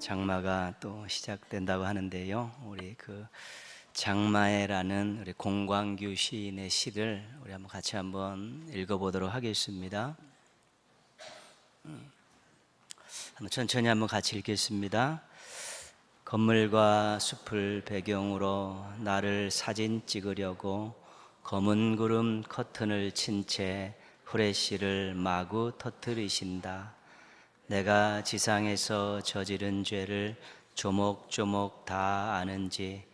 장마가 또 시작된다고 하는데요. 우리 그 장마에라는 우리 공광규 시인의 시를 우리 한번 같이 한번 읽어보도록 하겠습니다. 음. 한번 천천히 한번 같이 읽겠습니다. 건물과 숲을 배경으로 나를 사진 찍으려고 검은 구름 커튼을 친 채 후레쉬를 마구 터뜨리신다. 내가 지상에서 저지른 죄를 조목조목 다 아는지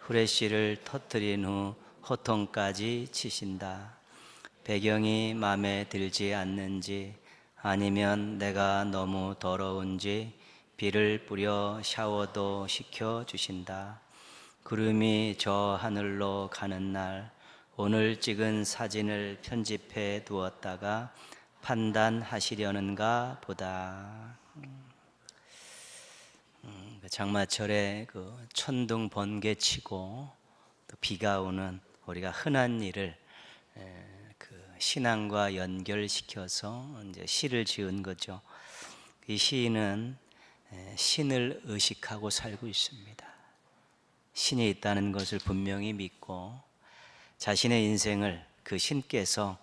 후레쉬를 터뜨린 후 호통까지 치신다. 배경이 마음에 들지 않는지 아니면 내가 너무 더러운지 비를 뿌려 샤워도 시켜 주신다. 구름이 저 하늘로 가는 날 오늘 찍은 사진을 편집해 두었다가 판단하시려는가 보다. 음, 그 장마철에 그 천둥 번개 치고 또 비가 오는 우리가 흔한 일을 에, 그 신앙과 연결시켜서 이제 시를 지은 거죠. 이 시인은 에, 신을 의식하고 살고 있습니다. 신이 있다는 것을 분명히 믿고 자신의 인생을 그 신께서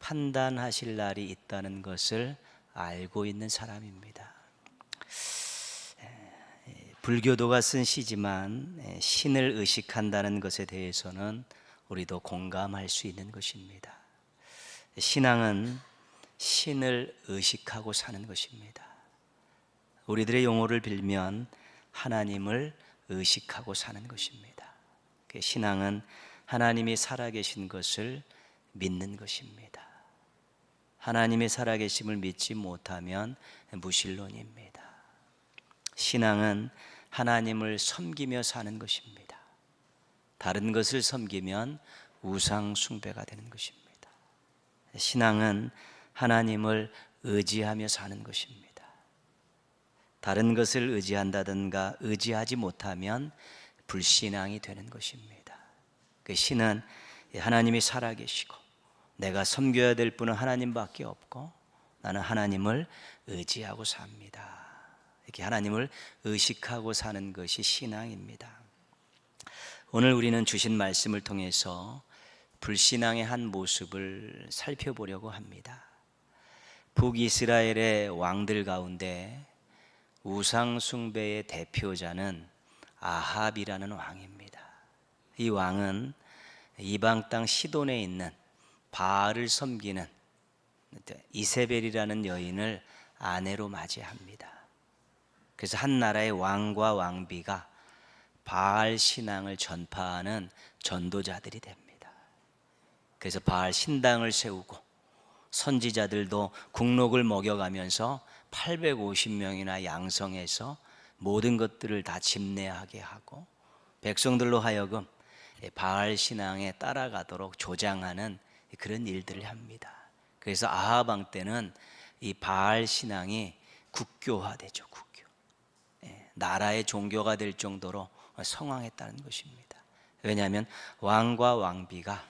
판단하실 날이 있다는 것을 알고 있는 사람입니다. 불교도가 쓴 시지만 신을 의식한다는 것에 대해서는 우리도 공감할 수 있는 것입니다. 신앙은 신을 의식하고 사는 것입니다. 우리들의 용어를 빌면 하나님을 의식하고 사는 것입니다. 그 신앙은 하나님이 살아계신 것을 믿는 것입니다. 하나님의 살아계심을 믿지 못하면 무신론입니다. 신앙은 하나님을 섬기며 사는 것입니다. 다른 것을 섬기면 우상 숭배가 되는 것입니다. 신앙은 하나님을 의지하며 사는 것입니다. 다른 것을 의지한다든가 의지하지 못하면 불신앙이 되는 것입니다. 그 신은 하나님이 살아계시고 내가 섬겨야 될 분은 하나님밖에 없고 나는 하나님을 의지하고 삽니다. 이렇게 하나님을 의식하고 사는 것이 신앙입니다. 오늘 우리는 주신 말씀을 통해서 불신앙의 한 모습을 살펴보려고 합니다. 북이스라엘의 왕들 가운데 우상숭배의 대표자는 아합이라는 왕입니다. 이 왕은 이방 땅 시돈에 있는 바알을 섬기는 이세벨이라는 여인을 아내로 맞이합니다. 그래서 한 나라의 왕과 왕비가 바알 신앙을 전파하는 전도자들이 됩니다. 그래서 바알 신당을 세우고 선지자들도 국록을 먹여가면서 850명이나 양성해서 모든 것들을 다 집례하게 하고 백성들로 하여금 바알 신앙에 따라가도록 조장하는 그런 일들을 합니다. 그래서 왕 때는 이 바알 신앙이 국교화되죠. 국교. 예, 나라의 종교가 될 정도로 성황했다는 것입니다. 왜냐하면 왕과 왕비가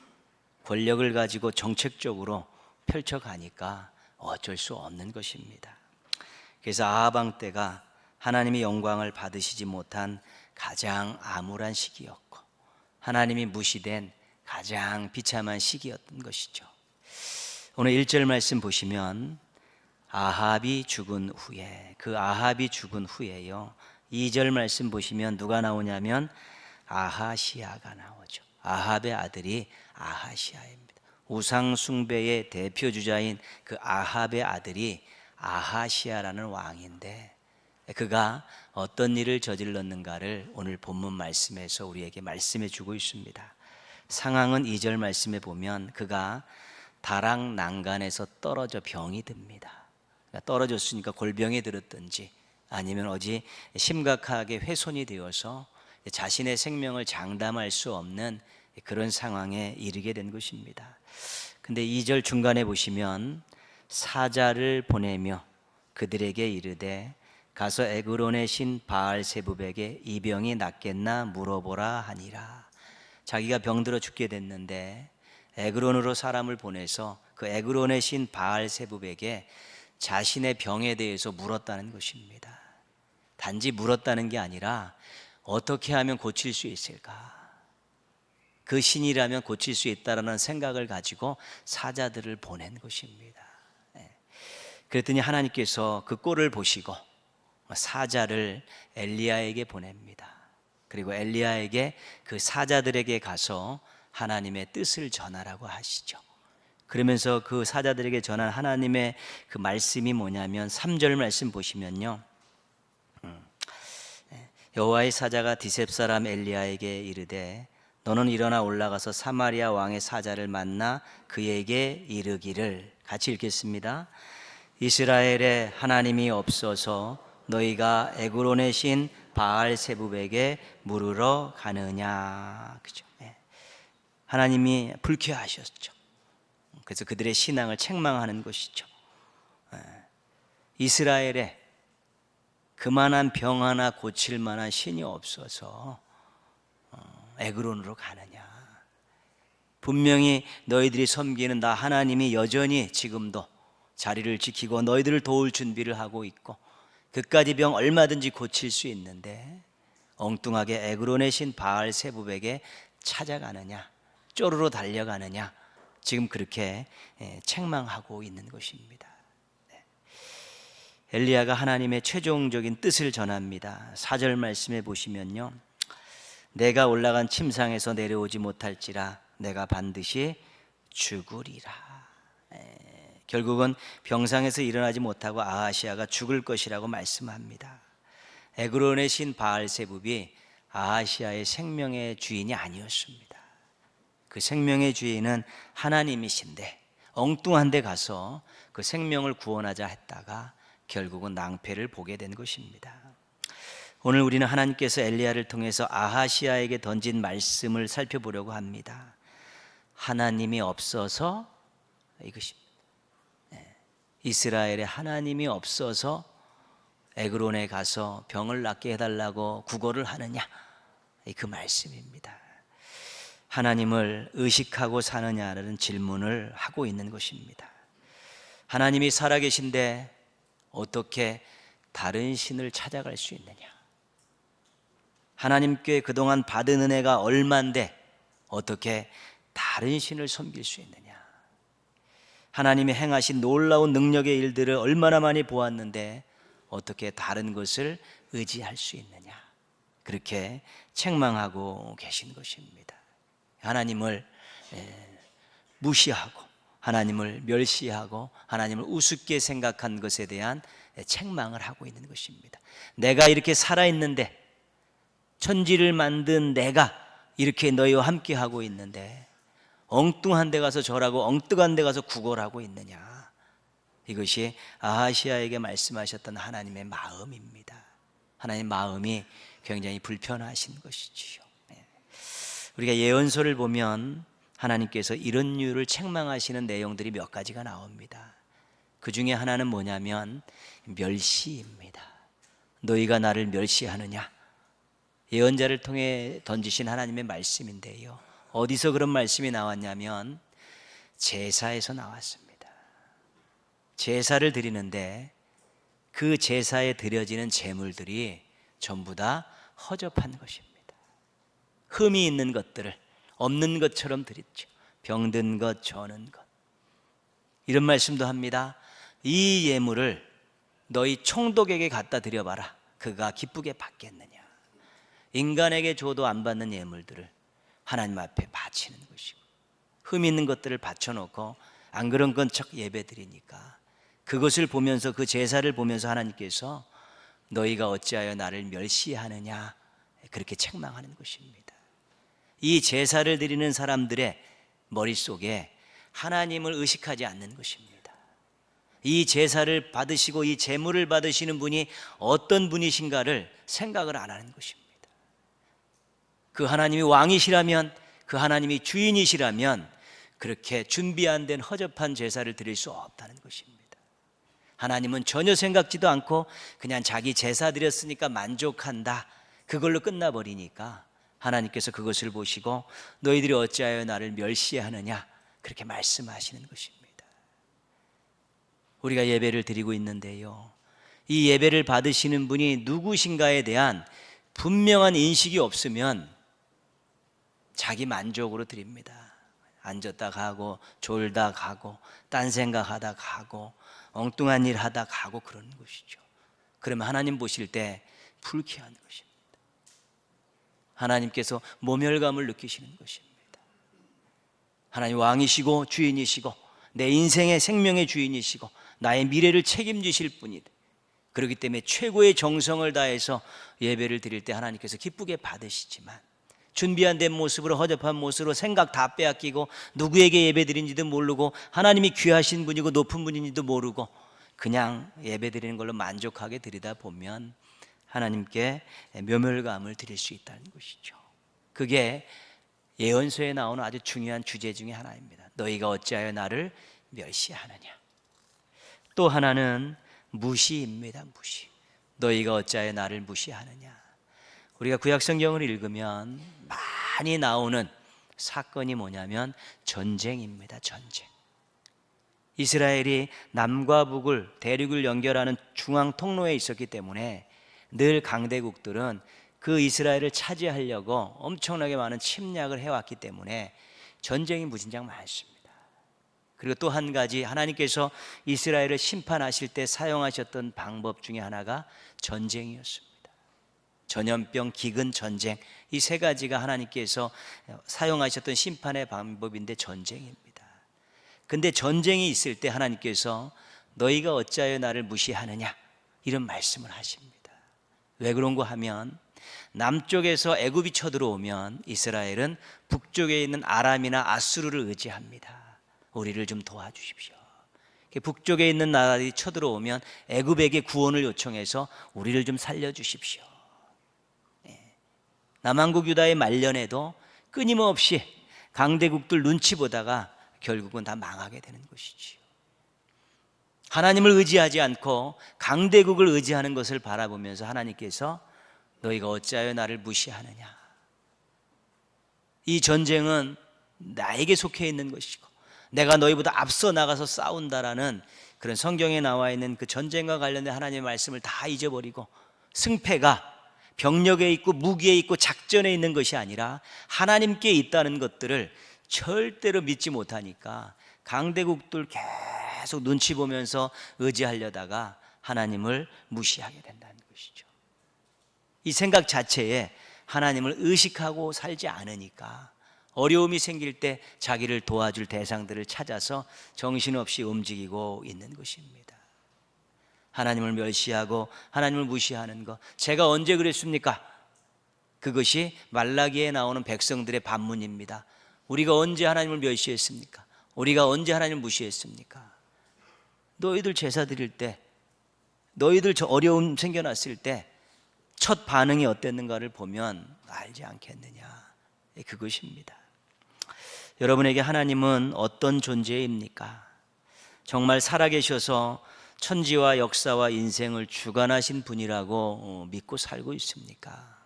권력을 가지고 정책적으로 펼쳐가니까 어쩔 수 없는 것입니다. 그래서 왕 때가 하나님의 영광을 받으시지 못한 가장 암울한 시기였고 하나님이 무시된 가장 비참한 시기였던 것이죠. 오늘 1절 말씀 보시면 아합이 죽은 후에 그 아합이 죽은 후에요. 2절 말씀 보시면 누가 나오냐면 아하시아가 나오죠. 아합의 아들이 아하시아입니다. 우상 숭배의 대표 주자인 그 아합의 아들이 아하시아라는 왕인데 그가 어떤 일을 저질렀는가를 오늘 본문 말씀에서 우리에게 말씀해 주고 있습니다. 상황은 2절 말씀에 보면 그가 다락 난간에서 떨어져 병이 듭니다. 그러니까 떨어졌으니까 골병에 들었든지 아니면 어디 심각하게 훼손이 되어서 자신의 생명을 장담할 수 없는 그런 상황에 이르게 된 것입니다. 근데 2절 중간에 보시면 사자를 보내며 그들에게 이르되 가서 에그론의 신 바알 세부백에 이 병이 낫겠나 물어보라 하니라. 자기가 병들어 죽게 됐는데 에그론으로 사람을 보내서 그 에그론의 신 바알 세부백에 자신의 병에 대해서 물었다는 것입니다. 단지 물었다는 게 아니라 어떻게 하면 고칠 수 있을까? 그 신이라면 고칠 수 있다라는 생각을 가지고 사자들을 보낸 것입니다. 예. 그랬더니 하나님께서 그 꼴을 보시고 사자를 엘리야에게 보냅니다. 그리고 엘리야에게 그 사자들에게 가서 하나님의 뜻을 전하라고 하시죠. 그러면서 그 사자들에게 전한 하나님의 그 말씀이 뭐냐면 3절 말씀 보시면요. 음, 예. 여호와의 사자가 디셉 사람 엘리야에게 이르되 너는 일어나 올라가서 사마리아 왕의 사자를 만나 그에게 이르기를 같이 읽겠습니다. 이스라엘에 하나님이 없어서 너희가 에그론의 신 바알 세부백에 물으러 가느냐 그죠? 네. 하나님이 불쾌하셨죠. 그래서 그들의 신앙을 책망하는 것이죠. 네. 이스라엘에 그만한 병 하나 고칠 만한 신이 없어서 에그론으로 가느냐? 분명히 너희들이 섬기는 나 하나님이 여전히 지금도 자리를 지키고 너희들을 도울 준비를 하고 있고 그까지 병 얼마든지 고칠 수 있는데 엉뚱하게 에그론의 신 바알 세부백에 찾아가느냐 쪼르르 달려가느냐 지금 그렇게 예, 책망하고 있는 것입니다. 네. 엘리야가 하나님의 최종적인 뜻을 전합니다. 4절 말씀에 보시면요. 내가 올라간 침상에서 내려오지 못할지라 내가 반드시 죽으리라. 에, 결국은 병상에서 일어나지 못하고 아하시아가 죽을 것이라고 말씀합니다. 에그론의 신 바알세붑이 아하시아의 생명의 주인이 아니었습니다. 그 생명의 주인은 하나님이신데 엉뚱한 데 가서 그 생명을 구원하자 했다가 결국은 낭패를 보게 된 것입니다. 오늘 우리는 하나님께서 엘리야를 통해서 아하시아에게 던진 말씀을 살펴보려고 합니다. 하나님이 없어서 이것입니다. 네. 이스라엘에 하나님이 없어서 에그론에 가서 병을 낫게 해달라고 구걸을 하느냐? 그 말씀입니다. 하나님을 의식하고 사느냐라는 질문을 하고 있는 것입니다. 하나님이 살아계신데 어떻게 다른 신을 찾아갈 수 있느냐? 하나님께 그동안 받은 은혜가 얼만데 어떻게 다른 신을 섬길 수 있느냐? 하나님이 행하신 놀라운 능력의 일들을 얼마나 많이 보았는데 어떻게 다른 것을 의지할 수 있느냐? 그렇게 책망하고 계신 것입니다. 하나님을 무시하고 하나님을 멸시하고 하나님을 우습게 생각한 것에 대한 책망을 하고 있는 것입니다. 내가 이렇게 살아 있는데 천지를 만든 내가 이렇게 너희와 함께 하고 있는데 엉뚱한 데 가서 절하고 엉뚱한 데 가서 구걸하고 있느냐. 이것이 아하시아에게 말씀하셨던 하나님의 마음입니다. 하나님 마음이 굉장히 불편하신 것이지요. 네. 우리가 예언서를 보면 하나님께서 이런 이유를 책망하시는 내용들이 몇 가지가 나옵니다. 그 중에 하나는 뭐냐면 멸시입니다. 너희가 나를 멸시하느냐? 예언자를 통해 던지신 하나님의 말씀인데요. 어디서 그런 말씀이 나왔냐면 제사에서 나왔습니다. 제사를 드리는데 그 제사에 드려지는 제물들이 전부 다 허접한 것입니다. 흠이 있는 것들을 없는 것처럼 드렸죠. 병든 것, 저는 것. 이런 말씀도 합니다. 이 예물을 너희 총독에게 갖다 드려봐라. 그가 기쁘게 받겠느냐. 인간에게 줘도 안 받는 예물들을 하나님 앞에 바치는 것이고 흠 있는 것들을 바쳐놓고 안 그런 건척 예배 드리니까 그것을 보면서 그 제사를 보면서 하나님께서 너희가 어찌하여 나를 멸시하느냐 그렇게 책망하는 것입니다. 이 제사를 드리는 사람들의 머릿속에 하나님을 의식하지 않는 것입니다. 이 제사를 받으시고 이 제물을 받으시는 분이 어떤 분이신가를 생각을 안 하는 것입니다. 그 하나님이 왕이시라면 그 하나님이 주인이시라면 그렇게 준비 안 된 허접한 제사를 드릴 수 없다는 것입니다. 하나님은 전혀 생각지도 않고 그냥 자기 제사 드렸으니까 만족한다. 그걸로 끝나버리니까 하나님께서 그것을 보시고 너희들이 어찌하여 나를 멸시하느냐 그렇게 말씀하시는 것입니다. 우리가 예배를 드리고 있는데요. 이 예배를 받으시는 분이 누구신가에 대한 분명한 인식이 없으면 자기 만족으로 드립니다. 앉았다 가고 졸다 가고 딴 생각하다 가고 엉뚱한 일 하다 가고 그러는 것이죠. 그러면 하나님 보실 때 불쾌한 것입니다. 하나님께서 모멸감을 느끼시는 것입니다. 하나님 왕이시고 주인이시고 내 인생의 생명의 주인이시고 나의 미래를 책임지실 분이다. 그렇기 때문에 최고의 정성을 다해서 예배를 드릴 때 하나님께서 기쁘게 받으시지만 준비한 된 모습으로 허접한 모습으로 생각 다 빼앗기고 누구에게 예배 드린지도 모르고 하나님이 귀하신 분이고 높은 분인지도 모르고 그냥 예배 드리는 걸로 만족하게 드리다 보면 하나님께 묘멸감을 드릴 수 있다는 것이죠. 그게 예언서에 나오는 아주 중요한 주제 중에 하나입니다. 너희가 어찌하여 나를 멸시하느냐. 또 하나는 무시입니다. 무시. 너희가 어찌하여 나를 무시하느냐. 우리가 구약 성경을 읽으면 많이 나오는 사건이 뭐냐면 전쟁입니다. 전쟁. 이스라엘이 남과 북을 대륙을 연결하는 중앙 통로에 있었기 때문에 늘 강대국들은 그 이스라엘을 차지하려고 엄청나게 많은 침략을 해왔기 때문에 전쟁이 무진장 많습니다. 그리고 또 한 가지 하나님께서 이스라엘을 심판하실 때 사용하셨던 방법 중에 하나가 전쟁이었습니다. 전염병, 기근, 전쟁 이 세 가지가 하나님께서 사용하셨던 심판의 방법인데 전쟁입니다. 근데 전쟁이 있을 때 하나님께서 너희가 어찌하여 나를 무시하느냐 이런 말씀을 하십니다. 왜 그런가 하면 남쪽에서 애굽이 쳐들어오면 이스라엘은 북쪽에 있는 아람이나 아수르를 의지합니다. 우리를 좀 도와주십시오. 북쪽에 있는 나라들이 쳐들어오면 애굽에게 구원을 요청해서 우리를 좀 살려주십시오. 예. 남한국 유다의 말년에도 끊임없이 강대국들 눈치 보다가 결국은 다 망하게 되는 것이지요. 하나님을 의지하지 않고 강대국을 의지하는 것을 바라보면서 하나님께서 너희가 어찌하여 나를 무시하느냐. 이 전쟁은 나에게 속해 있는 것이고 내가 너희보다 앞서 나가서 싸운다라는 그런 성경에 나와 있는 그 전쟁과 관련된 하나님의 말씀을 다 잊어버리고 승패가 병력에 있고 무기에 있고 작전에 있는 것이 아니라 하나님께 있다는 것들을 절대로 믿지 못하니까 강대국들 계속 눈치 보면서 의지하려다가 하나님을 무시하게 된다는 것이죠. 이 생각 자체에 하나님을 의식하고 살지 않으니까 어려움이 생길 때 자기를 도와줄 대상들을 찾아서 정신없이 움직이고 있는 것입니다. 하나님을 멸시하고 하나님을 무시하는 것. 제가 언제 그랬습니까? 그것이 말라기에 나오는 백성들의 반문입니다. 우리가 언제 하나님을 멸시했습니까? 우리가 언제 하나님을 무시했습니까? 너희들 제사 드릴 때, 너희들 저 어려움 생겨났을 때, 첫 반응이 어땠는가를 보면 알지 않겠느냐. 그것입니다. 여러분에게 하나님은 어떤 존재입니까? 정말 살아계셔서 천지와 역사와 인생을 주관하신 분이라고 어, 믿고 살고 있습니까?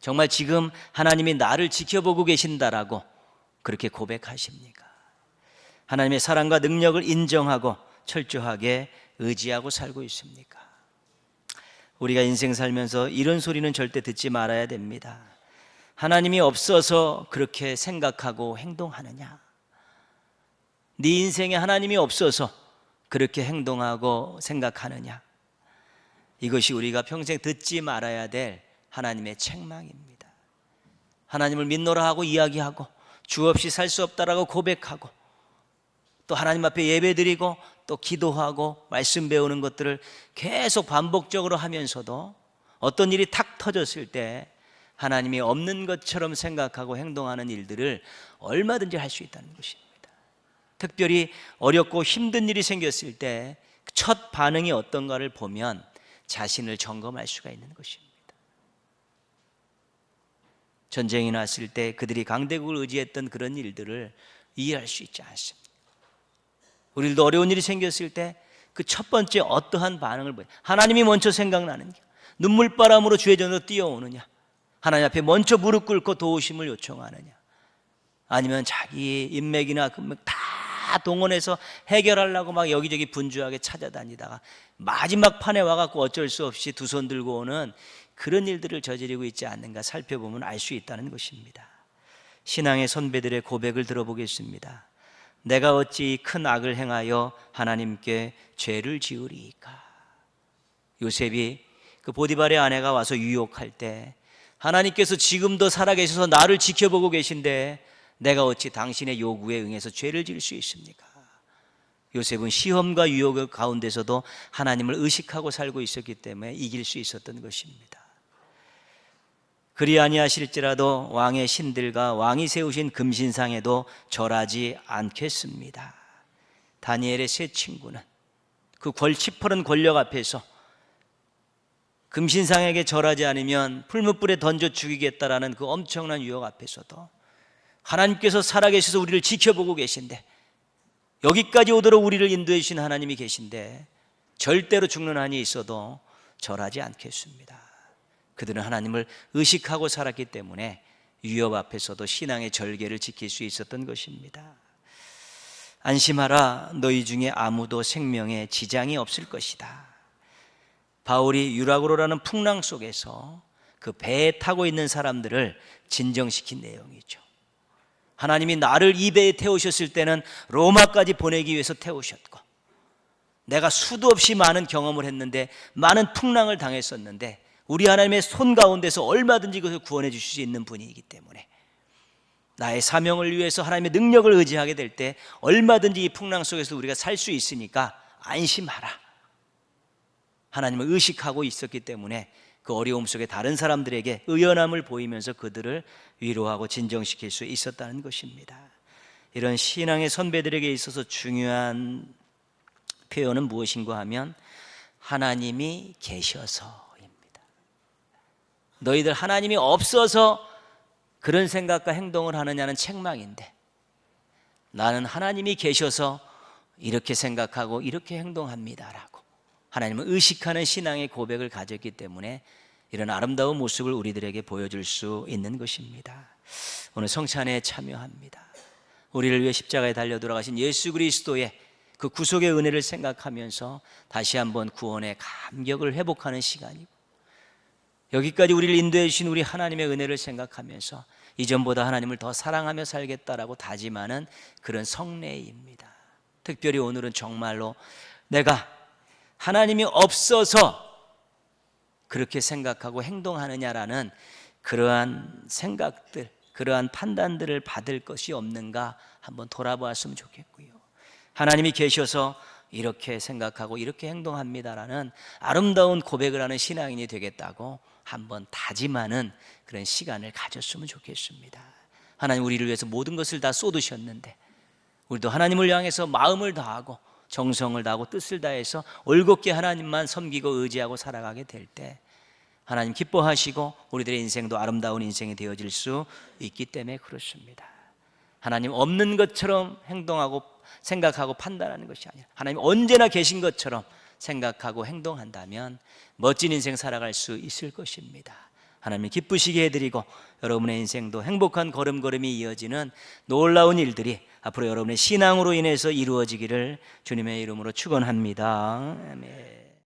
정말 지금 하나님이 나를 지켜보고 계신다라고 그렇게 고백하십니까? 하나님의 사랑과 능력을 인정하고 철저하게 의지하고 살고 있습니까? 우리가 인생 살면서 이런 소리는 절대 듣지 말아야 됩니다. 하나님이 없어서 그렇게 생각하고 행동하느냐? 네 인생에 하나님이 없어서 그렇게 행동하고 생각하느냐? 이것이 우리가 평생 듣지 말아야 될 하나님의 책망입니다. 하나님을 믿노라 하고 이야기하고 주 없이 살 수 없다라고 고백하고 또 하나님 앞에 예배드리고 또 기도하고 말씀 배우는 것들을 계속 반복적으로 하면서도 어떤 일이 탁 터졌을 때 하나님이 없는 것처럼 생각하고 행동하는 일들을 얼마든지 할 수 있다는 것입니다. 특별히 어렵고 힘든 일이 생겼을 때 첫 반응이 어떤가를 보면 자신을 점검할 수가 있는 것입니다. 전쟁이 났을 때 그들이 강대국을 의지했던 그런 일들을 이해할 수 있지 않습니다. 우리도 어려운 일이 생겼을 때 그 첫 번째 어떠한 반응을 보여 하나님이 먼저 생각나는가? 눈물바람으로 주의 전으로 뛰어오느냐? 하나님 앞에 먼저 무릎 꿇고 도우심을 요청하느냐? 아니면 자기 인맥이나 금맥 다다 동원해서 해결하려고 막 여기저기 분주하게 찾아다니다가 마지막 판에 와갖고 어쩔 수 없이 두 손 들고 오는 그런 일들을 저지르고 있지 않는가 살펴보면 알 수 있다는 것입니다. 신앙의 선배들의 고백을 들어보겠습니다. 내가 어찌 큰 악을 행하여 하나님께 죄를 지으리이까? 요셉이 그 보디발의 아내가 와서 유혹할 때 하나님께서 지금도 살아계셔서 나를 지켜보고 계신데 내가 어찌 당신의 요구에 응해서 죄를 지을 수 있습니까? 요셉은 시험과 유혹의 가운데서도 하나님을 의식하고 살고 있었기 때문에 이길 수 있었던 것입니다. 그리 아니하실지라도 왕의 신들과 왕이 세우신 금신상에도 절하지 않겠습니다. 다니엘의 세 친구는 그 골치퍼른 권력 앞에서 금신상에게 절하지 않으면 풀무불에 던져 죽이겠다라는 그 엄청난 유혹 앞에서도 하나님께서 살아계셔서 우리를 지켜보고 계신데 여기까지 오도록 우리를 인도해 주신 하나님이 계신데 절대로 죽는 한이 있어도 절하지 않겠습니다. 그들은 하나님을 의식하고 살았기 때문에 위협 앞에서도 신앙의 절개를 지킬 수 있었던 것입니다. 안심하라 너희 중에 아무도 생명에 지장이 없을 것이다. 바울이 유라고로라는 풍랑 속에서 그 배에 타고 있는 사람들을 진정시킨 내용이죠. 하나님이 나를 이 배에 태우셨을 때는 로마까지 보내기 위해서 태우셨고 내가 수도 없이 많은 경험을 했는데 많은 풍랑을 당했었는데 우리 하나님의 손 가운데서 얼마든지 그것을 구원해 주실 수 있는 분이기 때문에 나의 사명을 위해서 하나님의 능력을 의지하게 될 때 얼마든지 이 풍랑 속에서 우리가 살 수 있으니까 안심하라. 하나님을 의식하고 있었기 때문에 그 어려움 속에 다른 사람들에게 의연함을 보이면서 그들을 위로하고 진정시킬 수 있었다는 것입니다. 이런 신앙의 선배들에게 있어서 중요한 표현은 무엇인가 하면 하나님이 계셔서입니다. 너희들 하나님이 없어서 그런 생각과 행동을 하느냐는 책망인데 나는 하나님이 계셔서 이렇게 생각하고 이렇게 행동합니다라고 하나님을 의식하는 신앙의 고백을 가졌기 때문에 이런 아름다운 모습을 우리들에게 보여줄 수 있는 것입니다. 오늘 성찬에 참여합니다. 우리를 위해 십자가에 달려 돌아가신 예수 그리스도의 그 구속의 은혜를 생각하면서 다시 한번 구원의 감격을 회복하는 시간이고 여기까지 우리를 인도해 주신 우리 하나님의 은혜를 생각하면서 이전보다 하나님을 더 사랑하며 살겠다라고 다짐하는 그런 성례입니다. 특별히 오늘은 정말로 내가 하나님이 없어서 그렇게 생각하고 행동하느냐라는 그러한 생각들, 그러한 판단들을 받을 것이 없는가 한번 돌아보았으면 좋겠고요. 하나님이 계셔서 이렇게 생각하고 이렇게 행동합니다라는 아름다운 고백을 하는 신앙인이 되겠다고 한번 다짐하는 그런 시간을 가졌으면 좋겠습니다. 하나님 우리를 위해서 모든 것을 다 쏟으셨는데 우리도 하나님을 향해서 마음을 다하고 정성을 다하고 뜻을 다해서 올곧게 하나님만 섬기고 의지하고 살아가게 될 때 하나님 기뻐하시고 우리들의 인생도 아름다운 인생이 되어질 수 있기 때문에 그렇습니다. 하나님 없는 것처럼 행동하고 생각하고 판단하는 것이 아니라 하나님 언제나 계신 것처럼 생각하고 행동한다면 멋진 인생 살아갈 수 있을 것입니다. 하나님 기쁘시게 해드리고 여러분의 인생도 행복한 걸음걸음이 이어지는 놀라운 일들이 앞으로 여러분의 신앙으로 인해서 이루어지기를 주님의 이름으로 축원합니다. 아멘.